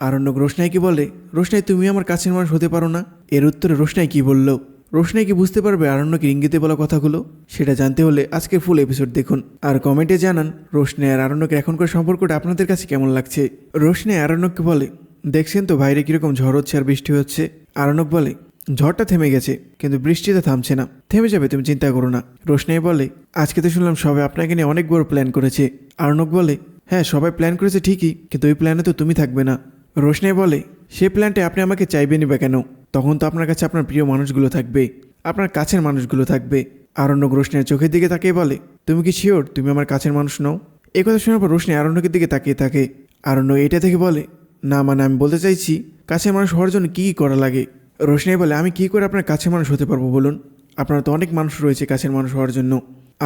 আরণ্যক রোশনাইকে বলে? রোশনাই, তুমি আমার কাছের মানুষ হতে পারো না। এর উত্তরে রোশনাই কি বলল? রোশনাই কি বুঝতে পারবে আরণ্যকের ইঙ্গিতে বলা কথাগুলো? সেটা জানতে হলে আজকের ফুল এপিসোড দেখুন। আর কমেন্টে জানান, রোশনাই আর আরণ্যকের এখনকার সম্পর্কটা আপনাদের কাছে কেমন লাগছে? রোশনাই আরণ্যককে বলে, দেখছেন তো বাইরে কীরকম ঝড় হচ্ছে আর বৃষ্টি হচ্ছে? আরণ্যক বলে, ঝড়টা থেমে গেছে, কিন্তু বৃষ্টিটা থামছে না। থেমে যাবে, তুমি চিন্তা করো না। রোশনাই বলে, আজকে তো শুনলাম সবাই আপনাকে নিয়ে অনেক বড় প্ল্যান করেছে। আরণক বলে হ্যাঁ সবাই প্ল্যান করেছে ঠিকই, কিন্তু ওই প্ল্যানে তো তুমি থাকবে না। রোশনাই বলে, সে প্ল্যান্টে আপনি আমাকে চাইবেনই বা কেন? তখন তো আপনার কাছে আপনার প্রিয় মানুষগুলো থাকবে, আপনার কাছের মানুষগুলো থাকবে। আরণ্যক রোশনাইয়ের চোখের দিকে তাকিয়ে বলে, তুমি কি শিওর তুমি আমার কাছের মানুষ নও? এই কথা শোনার পর রোশনি আরণ্যকের দিকে তাকিয়ে থাকে। আরণ্য এটা থেকে বলে, না মানে আমি বলতে চাইছি, কাছের মানুষ হওয়ার জন্য কী কী করা লাগে? রোশনাই বলে, আমি কী করে আপনার কাছের মানুষ হতে পারব বলুন? আপনার তো অনেক মানুষ রয়েছে কাছের মানুষ হওয়ার জন্য।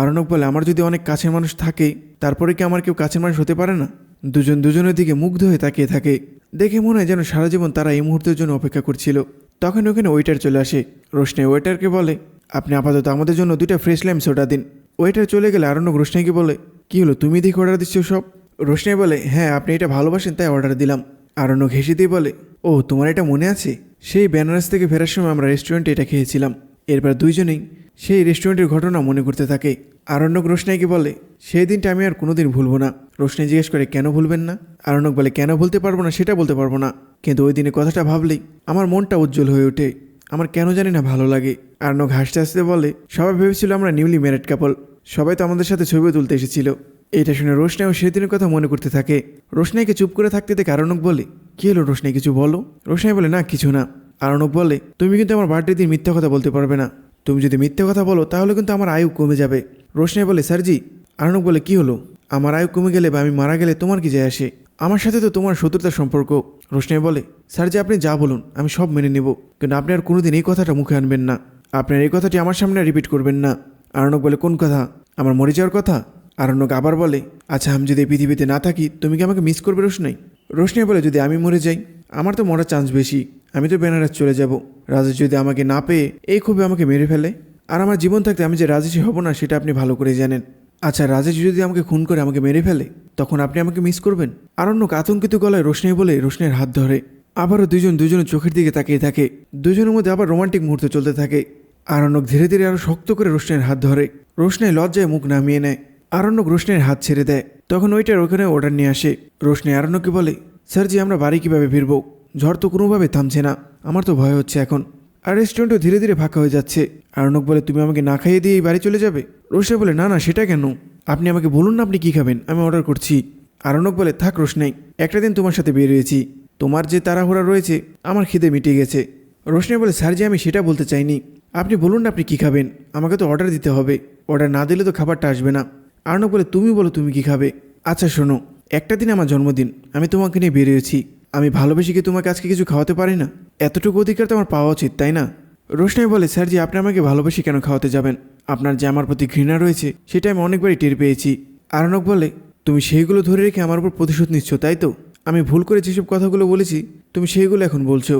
আরণক বলে, আমার যদি অনেক কাছের মানুষ থাকে, তারপরে কি আমার কেউ কাছের মানুষ হতে পারে না? দুজন দুজনের দিকে মুগ্ধ হয়ে তাকিয়ে থাকে। দেখে মনে হয় যেন সারা জীবন তারা এই মুহূর্তের জন্য অপেক্ষা করছিল। তখন ওখানে ওয়েটার চলে আসে। রোশনাই ওয়েটারকে বলে, আপনি আপাতত আমাদের জন্য দুইটা ফ্রেশ ল্যাম্প সোডা দিন। ওয়েটার চলে গেলে আরণ্যক রোশনাইকে বলে, কি হলো, তুমি দেখে অর্ডার দিচ্ছ সব? রোশনাই বলে হ্যাঁ আপনি এটা ভালোবাসেন, তাই অর্ডার দিলাম। আরণ্যক হেসে দিয়ে বলে ও তোমার এটা মনে আছে? সেই বেনারস থেকে ফেরার সময় আমরা রেস্টুরেন্টে এটা খেয়েছিলাম। এরপর দুইজনেই সেই রেস্টুরেন্টের ঘটনা মনে করতে থাকে। আরণ্যক রোশনাইকে বলে সেই দিনটা আমি আর কোনোদিন ভুলবো না। রোশনাই জিজ্ঞেস করে, কেন ভুলবেন না? আরণ্যক বলে, কেন ভুলতে পারব না, সেটা বলতে পারব না। কিন্তু ওই দিনের কথাটা ভাবলেই আমার মনটা উজ্জ্বল হয়ে ওঠে। আমার কেন জানি না ভালো লাগে। আরণ্যক হাসতে হাসতে বলে, সবাই ভেবেছিল আমরা নিউলি ম্যারেড কাপল। সবাই তো আমাদের সাথে ছবি তুলতে এসেছিল। এটা শুনে রোশনাইও সেদিনের কথা মনে করতে থাকে। রোশনাইকে চুপ করে থাকতে দেখে আরণক বলে, কি হলো রোশনাই, কিছু বলো? রোশনাই বলে, না, কিছু না। আরণক বলে, তুমি কিন্তু আমার বার্থডে দিন মিথ্যা কথা বলতে পারবে না। তুমি যদি মিথ্যে কথা বলো, তাহলে কিন্তু আমার আয়ু কমে যাবে। রোশনাই বলে স্যারজি আরণক বলে, কি হলো? আমার আয়ু কমে গেলে বা আমি মারা গেলে তোমার কি যায় আসে? আমার সাথে তো তোমার শত্রুতার সম্পর্ক। রোশনাই বলে, স্যার যে আপনি যা বলুন, আমি সব মেনে নেব। কিন্তু আপনি আর কোনোদিন এই কথাটা মুখে আনবেন না। আপনার এই কথাটি আমার সামনে রিপিট করবেন না। আরণক বলে, কোন কথা? আমার মরে যাওয়ার কথা? আরণ্যক আবার বলে আচ্ছা আমি যদি এই পৃথিবীতে না থাকি, তুমি কি আমাকে মিস করবে রোশনাই? রোশনাই বলে, যদি আমি মরে যাই, আমার তো মরার চান্স বেশি। আমি তো বেনারস চলে যাব। রাজেশ যদি আমাকে না পেয়ে এই ক্ষোভে আমাকে মেরে ফেলে, আর আমার জীবন থাকতে আমি যে রাজেশই হব না, সেটা আপনি ভালো করে জানেন। আচ্ছা রাজেশ যদি আমাকে খুন করে আমাকে মেরে ফেলে, তখন আপনি আমাকে মিস করবেন? আরণ্যক আতঙ্কিত গলায় রোশনাই বলে রোশনের হাত ধরে। আবারও দুজন দুজনের চোখের দিকে তাকিয়ে থাকে। দুজনের মধ্যে আবার রোমান্টিক মুহূর্ত চলতে থাকে। আরণ্যক ধীরে ধীরে আরও শক্ত করে রোশনের হাত ধরে। রোশনাই লজ্জায় মুখ নামিয়ে নেয়। আরণ্যক রোশনের হাত ছেড়ে দেয়। তখন ওইটার ওখানে অর্ডার নিয়ে আসে। রোশনাই আরণ্যককে বলে, স্যার জি, আমরা বাড়ি কীভাবে ফিরবো? ঝড় তো কোনোভাবে থামছে না। আমার তো ভয় হচ্ছে এখন। আর রেস্টুরেন্টও ধীরে ধীরে ফাঁকা হয়ে যাচ্ছে। আরণক বলে, তুমি আমাকে না খাইয়ে দিয়ে এই বাড়ি চলে যাবে? রোশনাই বলে, না না, সেটা কেন? আপনি আমাকে বলুন না আপনি কী খাবেন? আমি অর্ডার করছি। আরণক বলে, থাক রোশনাই, একটা দিন তোমার সাথে বেরিয়েছি তোমার যে তাড়াহুড়া রয়েছে, আমার খিদে মিটে গেছে। রোশনাই বলে, স্যার যে আমি সেটা বলতে চাইনি। আপনি বলুন না আপনি কী খাবেন? আমাকে তো অর্ডার দিতে হবে। অর্ডার না দিলে তো খাবারটা আসবে না। আর্ণব বলে, তুমি বলো তুমি কি খাবে? আচ্ছা শোনো, একটা দিন আমার জন্মদিন। আমি তোমাকে নিয়ে বেরিয়েছি আমি ভালোবেসে কি তোমাকে আজকে কিছু খাওয়াতে পারি না? এতটুকু অধিকার তো আমার পাওয়া উচিত, তাই না? রোশনাই বলে, স্যার জি, আপনি আমাকে ভালোবেসে কেন খাওয়াতে যাবেন? আপনার যে আমার প্রতি ঘৃণা রয়েছে, সেটা আমি অনেকবারই টের পেয়েছি। আরণক বলে, তুমি সেইগুলো ধরে রেখে আমার উপর প্রতিশোধ নিচ্ছ, তাই তো? আমি ভুল করে যেসব কথাগুলো বলেছি, তুমি সেইগুলো এখন বলছো।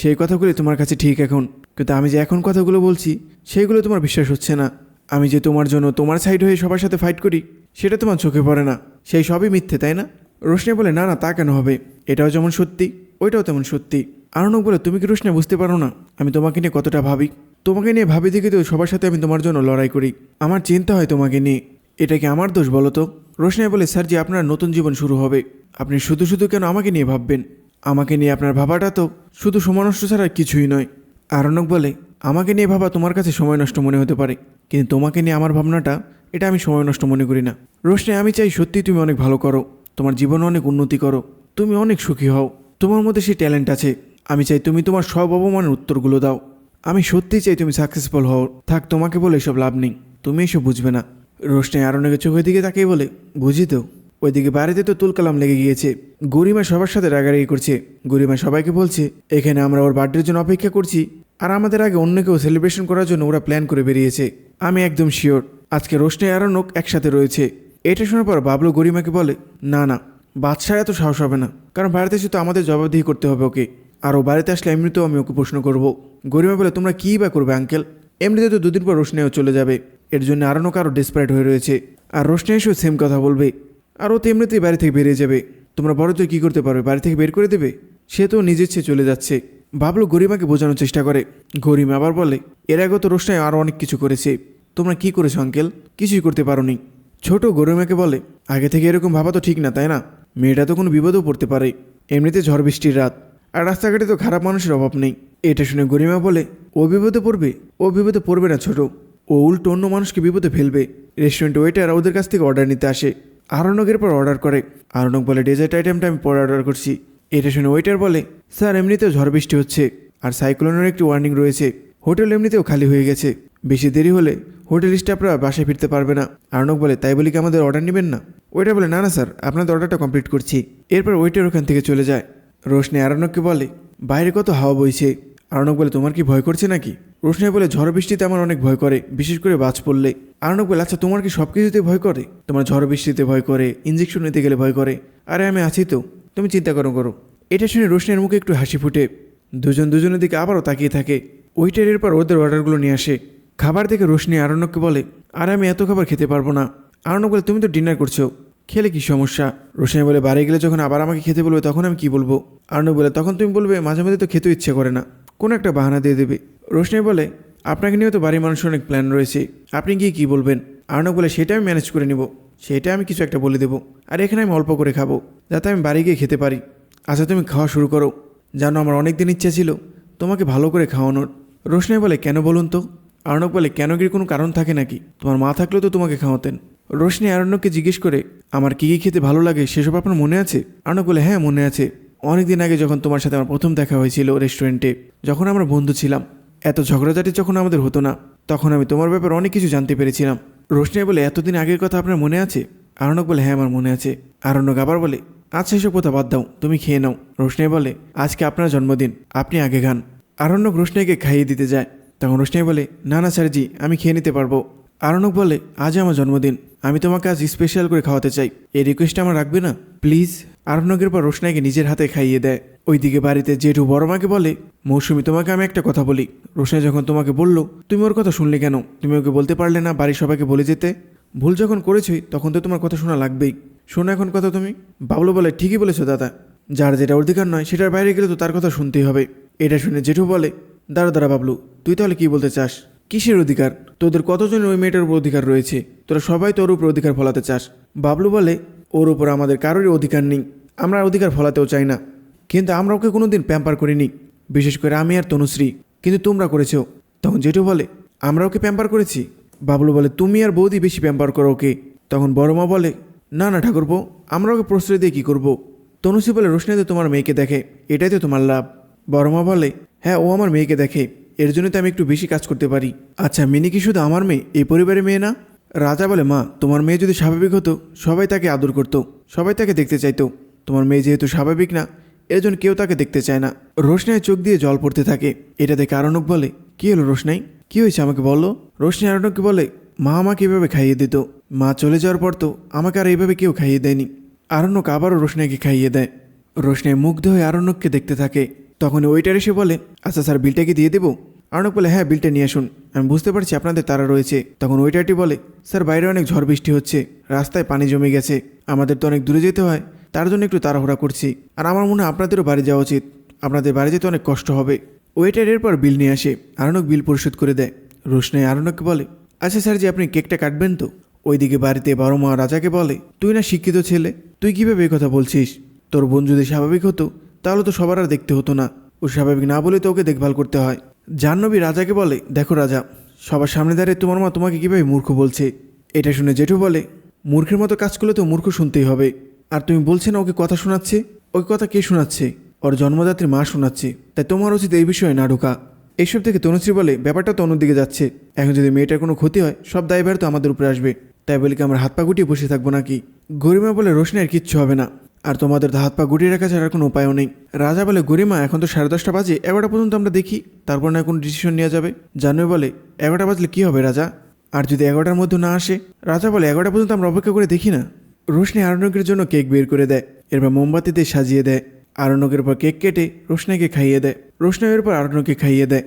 সেই কথাগুলি তোমার কাছে ঠিক এখন, কিন্তু আমি যে এখন কথাগুলো বলছি, সেইগুলো তোমার বিশ্বাস হচ্ছে না। আমি যে তোমার জন্য তোমার সাইড হয়ে সবার সাথে ফাইট করি, সেটা তোমার চোখে পড়ে না। সেই সবই মিথ্যে, তাই না? রোশনি বলে, না না, তা কেন হবে? এটাও যেমন সত্যি, ওইটাও তেমন সত্যি। আরণক বলে, তুমি কি রোশনি বুঝতে পারো না? আমি তোমাকে নিয়ে কতটা ভাবি। তোমাকে নিয়ে ভাবি দেখে তো সবার সাথে আমি তোমার জন্য লড়াই করি। আমার চিন্তা হয় তোমাকে নিয়ে। এটা কি আমার দোষ বলো তো? রোশনাই বলে, স্যার যে আপনার নতুন জীবন শুরু হবে। আপনি শুধু শুধু কেন আমাকে নিয়ে ভাববেন? আমাকে নিয়ে আপনার ভাবাটা তো শুধু সময় নষ্ট ছাড়া কিছুই নয়। আরণক বলে, আমাকে নিয়ে ভাবা তোমার কাছে সময় নষ্ট মনে হতে পারে, কিন্তু তোমাকে নিয়ে আমার ভাবনাটা, এটা আমি সময় নষ্ট মনে করি না। রোশনে, আমি চাই সত্যি তুমি অনেক ভালো করো। তোমার জীবনে অনেক উন্নতি করো, তুমি অনেক সুখী হও, তোমার মধ্যে সেই ট্যালেন্ট আছে। আমি চাই তুমি তোমার সব অবমানের উত্তরগুলো দাও। আমি সত্যিই চাই তুমি সাকসেসফুল হও। থাক, তোমাকে বলে এসব লাভ নেই। তুমি এসব বুঝবে না। রোশনে আরণের চোখের দিকে তাকিয়ে বলে, বুঝি তো। ওইদিকে বাড়িতে তো তুলকালাম লেগে গিয়েছে। গরিমা সবার সাথে রাগারাগি করছে। গরিমা সবাইকে বলছে, এখানে আমরা ওর বার্থডের জন্য অপেক্ষা করছি। আর আমাদের আগে অন্য কেউ সেলিব্রেশন করার জন্য ওরা প্ল্যান করে বেরিয়েছে। আমি একদম শিওর আজকে রোশনে আরণ্যক একসাথে রয়েছে। এটা শোনার পর বাবলু গরিমাকে বলে, না না বাদশাহ এত সাহস হবে না। কারণ বাড়িতে এসে তো আমাদের জবাবদিহি করতে হবে ওকে। আর ও বাড়িতে আসলে এমনিতেও আমি ওকে প্রশ্ন করব। গরিমা বলে, তোমরা কী বা করবে, আঙ্কেল? এমনিতে তো দুদিন পর রোশনেও চলে যাবে। এর জন্য আরও ডেসপারেট হয়ে রয়েছে। আর রোশনে এসেও সেম কথা বলবে। আর ও তো এমনিতেই বাড়ি থেকে বেরিয়ে যাবে। তোমরা বড় তো, কী করতে পারবে? বাড়ি থেকে বের করে দেবে? সে তো নিজের চেয়ে চলে যাচ্ছে। বাবলু গরিমাকে বোঝানোর চেষ্টা করে। গরিমা আবার বলে, এর আগে তো রোশনাই আরও অনেক কিছু করেছে। তোমরা কি করেছ, আঙ্কেল? কিছুই করতে পারোনি। ছোট গরিমাকে বলে, আগে থেকে এরকম ভাবা তো ঠিক না, তাই না? মেয়েটা তো কোনো বিপদেও পড়তে পারে। এমনিতে ঝড় বৃষ্টির রাত। আর রাস্তাঘাটে তো খারাপ মানুষের অভাব নেই। এটা শুনে গরিমা বলে, ও বিপদে পড়বে? ও বিপদে পড়বে না ছোট। ও উল্টো অন্য মানুষকে বিপদে ফেলবে। রেস্টুরেন্ট ওয়েটার ওদের কাছ থেকে অর্ডার নিতে আসে। আরণকের পর অর্ডার করে। আরণক বলে ডেজার্ট আইটেমটা আমি পরে অর্ডার করছি। এটা শুনে ওয়েটার বলে, স্যার, এমনিতেও ঝড় বৃষ্টি হচ্ছে। আর সাইক্লোনের একটি ওয়ার্নিং রয়েছে। হোটেল এমনিতেও খালি হয়ে গেছে। বেশি দেরি হলে হোটেল স্টাফরা বাসায় ফিরতে পারবে না। আর্নক বলে, তাই বলি কি আমাদের অর্ডার নেবেন না? ওয়েটার বলে, না না, স্যার, আপনাদের অর্ডারটা কমপ্লিট করছি। এরপর ওয়েটার ওখান থেকে চলে যায়। রোশনি আরণককে বলে, বাইরে কত হাওয়া বইছে? আর্নক বলে, তোমার কি ভয় করছে নাকি? রোশনি বলে, ঝড় বৃষ্টিতে আমার অনেক ভয় করে, বিশেষ করে বাজ পড়লে। আর্নক বলে আচ্ছা তোমার কি সব কিছুতে ভয় করে? তোমার ঝড় বৃষ্টিতে ভয় করে ইঞ্জেকশন নিতে গেলে ভয় করে। আরে, আমি আছি তো, তুমি চিন্তা করো করো। এটা শুনে রোশনের মুখে একটু হাসি ফুটে। দুজন দুজনের দিকে আবারও তাকিয়ে থাকে। ওইটারের পর ওদের অর্ডারগুলো নিয়ে আসে। খাবার দেখে রোশনি আরণ্যককে বলে, আর আমি এত খাবার খেতে পারব না। আরণ্যক বলে, তুমি তো ডিনার করছ। খেলে কি সমস্যা? রোশনি বলে, বাড়ি গেলে যখন আবার আমাকে খেতে বলবে, তখন আমি কি বলব? আর্ণব বলে, তখন তুমি বলবে, মাঝে মাঝে তো খেতে ইচ্ছে করে না। কোনো একটা বাহানা দিয়ে দেবে। রোশনি বলে, আপনাকে নিয়েও তো বাড়ির মানুষের অনেক প্ল্যান রয়েছে। আপনি গিয়ে কী বলবেন? আর্ণব বলে, সেটা আমি ম্যানেজ করে নিব। সেটা আমি কিছু একটা বলে দেবো। আর এখানে আমি অল্প করে খাব, যাতে আমি বাড়ি গিয়ে খেতে পারি। আচ্ছা তুমি খাওয়া শুরু করো। জানো, আমার অনেক দিন ইচ্ছে ছিল তোমাকে ভালো করে খাওয়ানোর। রোশনাই বলে, কেন বলুন তো? আর্ণব বলে, কেন কি কোনো কারণ থাকে নাকি? তোমার মা থাকলেও তো তোমাকে খাওয়াতেন। রোশনি আরণ্যককে জিজ্ঞেস করে, আমার কী কী খেতে ভালো লাগে? সেসব আপনার মনে আছে? আর্ণব বলে হ্যাঁ মনে আছে। অনেক দিন আগে যখন তোমার সাথে আমার প্রথম দেখা হয়েছিল রেস্টুরেন্টে, যখন আমরা বন্ধু ছিলাম, এত ঝগড়াঝাটি যখন আমাদের হতো না, তখন আমি তোমার ব্যাপারে অনেক কিছু জানতে পেরেছিলাম। রোশনাই বলে, এতদিন আগের কথা আপনার মনে আছে? আরণ্যক বলে হ্যাঁ আমার মনে আছে। আরণ্যক আবার বলে আচ্ছা এসব কথা বাদ দাও, তুমি খেয়ে নাও। রোশনাই বলে, আজকে আপনার জন্মদিন, আপনি আগে খান। আরণ্যক রোশনাইকে খাইয়ে দিতে যায়। তখন রোশনাই বলে, না না, স্যারজি, আমি খেয়ে নিতে পারব। আরণ্যক বলে আজ আমার জন্মদিন, আমি তোমাকে আজ স্পেশাল করে খাওয়াতে চাই। এই রিকোয়েস্টটা আমার রাখবে না প্লিজ আরণ্যকের পর রোশনাইকে নিজের হাতে খাইয়ে দেয়। ওইদিকে বাড়িতে জেঠু বড় মাকে বলে, মৌসুমি, তোমাকে আমি একটা কথা বলি। রোশনাই যখন তোমাকে বলল, তুমি ওর কথা শুনলে কেন? তুমি ওকে বলতে পারলে না বাড়ির সবাইকে বলে যেতে? ভুল যখন করেছি, তখন তো তোমার কথা শোনা লাগবেই। শোনো এখন কথা তুমি। বাবলু বলে, ঠিকই বলেছ দাদা। যার যেটা অধিকার নয়, সেটার বাইরে গেলে তো তার কথা শুনতেই হবে। এটা শুনে জেঠু বলে, দাঁড়া দাঁড়া বাবলু, তুই তাহলে কি বলতে চাস? কিসের অধিকার? তোদের কতজনের ওই মেয়েটার উপর অধিকার রয়েছে? তোরা সবাই তোর উপর অধিকার ফলাতে চাস। বাবলু বলে, ওর উপর আমাদের কারোরই অধিকার নেই। আমরা অধিকার ফলাতেও চাই না। কিন্তু আমরা ওকে কোনোদিন প্যাম্পার করিনি। বিশেষ করে আমি আর তনুশ্রী। কিন্তু তোমরা করেছ। তখন জেঠু বলে, আমরা ওকে প্যাম্পার করেছি? বাবলু বলে, তুমি আর বৌদি বেশি প্যাম্পার করো ওকে। তখন বড় মা বলে না না, ঠাকুরপো, আমরা ওকে প্রশ্রয় দিয়ে কী করব? তনুশ্রী বলে রোশনি তো তোমার মেয়েকে দেখে, এটাই তো তোমার লাভ। বড় মা বলে হ্যাঁ ও আমার মেয়েকে দেখে, এর জন্য তো আমি একটু বেশি কাজ করতে পারি। আচ্ছা মিনি কি শুধু আমার মেয়ে? এই পরিবারের মেয়ে না? রাজা বলে, মা, তোমার মেয়ে যদি স্বাভাবিক হতো, সবাই তাকে আদর করতো, সবাই তাকে দেখতে চাইতো। তোমার মেয়ে যেহেতু স্বাভাবিক না, এর জন্য কেউ তাকে দেখতে চায় না। রোশনাই চোখ দিয়ে জল পড়তে থাকে। এটা দেখে আরণক বলে, কি হলো রোশনাই? কি হয়েছে আমাকে বলো? রোশনি আরণককে বলে মা আমাকে এভাবে খাইয়ে দিত। মা চলে যাওয়ার পর তো আমাকে আর এইভাবে কেউ খাইয়ে দেয়নি। আরণ্যক আবারও রোশনাইকে খাইয়ে দেয়। রোশনাই মুগ্ধ হয়ে আরণ্যককে দেখতে থাকে। তখন ওইটার এসে বলে আচ্ছা স্যার বিলটা কি দিয়ে দেবো? আরণক বলে হ্যাঁ বিলটা নিয়ে আসুন। আমি বুঝতে পারছি আপনাদের তারা রয়েছে। তখন ওইটারটি বলে, স্যার, বাইরে অনেক ঝড় বৃষ্টি হচ্ছে। রাস্তায় পানি জমে গেছে। আমাদের তো অনেক দূরে যেতে হয়। তার জন্য একটু তাড়াহুড়া করছি। আর আমার মনে হয় আপনাদেরও বাড়ি যাওয়া উচিত। আপনাদের বাড়ি যেতে অনেক কষ্ট হবে। ওয়েটার এরপর বিল নিয়ে আসে। আরণক বিল পরিশোধ করে দেয়। রোশনাই আরণককে বলে আচ্ছা স্যার যে আপনি কেকটা কাটবেন তো? ওইদিকে বাড়িতে বারো মা রাজাকে বলে, তুই না শিক্ষিত ছেলে, তুই কীভাবে কথা বলছিস? তোর বোন যদি স্বাভাবিক হতো, তাহলে তো সবার আর দেখতে হতো না। ও স্বাভাবিক না বলে তো ওকে দেখভাল করতে হয়। জাহ্নবী রাজাকে বলে, দেখো রাজা, সবার সামনে দাঁড়িয়ে তোমার মা তোমাকে কীভাবে মূর্খ বলছে? এটা শুনে জেঠু বলে, মূর্খের মতো কাজ করলে তো মূর্খ শুনতেই হবে। আর তুমি বলছে না ওকে কথা শোনাচ্ছে? ওই কথা কে শোনাচ্ছে? ওর জন্মদাত্রী মা শোনাচ্ছে। তাই তোমার উচিত এই বিষয়ে না ঢোকা। এইসব থেকে তনুশ্রী বলে, ব্যাপারটা তো অন্যদিকে যাচ্ছে। এখন যদি মেয়েটার কোনো ক্ষতি হয়, সব দায়ভার তো আমাদের উপরে আসবে। তাই বলে কি আমরা হাত পা গুটিয়ে বসে থাকব নাকি? গরিমা বলে, রোশনি, আর কিচ্ছু হবে না। আর তোমাদের তো হাত পা গুটিয়ে রাখা ছাড়ার কোনো উপায়ও নেই। রাজা বলে, গরিমা, এখন তো সাড়ে দশটা বাজে, এগারোটা পর্যন্ত আমরা দেখি। তারপর না কোনো ডিসিশন নেওয়া যাবে। জানুই বলে, এগারোটা বাজলে কি হবে রাজা? আর যদি এগারোটার মধ্যে না আসে? রাজা বলে, এগারোটা পর্যন্ত আমরা অপেক্ষা করে দেখি না। রোশনি আরণ্যকের জন্য কেক বের করে দেয়। এরপর মোমবাতিতে সাজিয়ে দেয়। আরণ্যকের পর কেক কেটে রোশনাকে খাইয়ে দেয়। রোশনাকের পর আরণ্যকে খাইয়ে দেয়।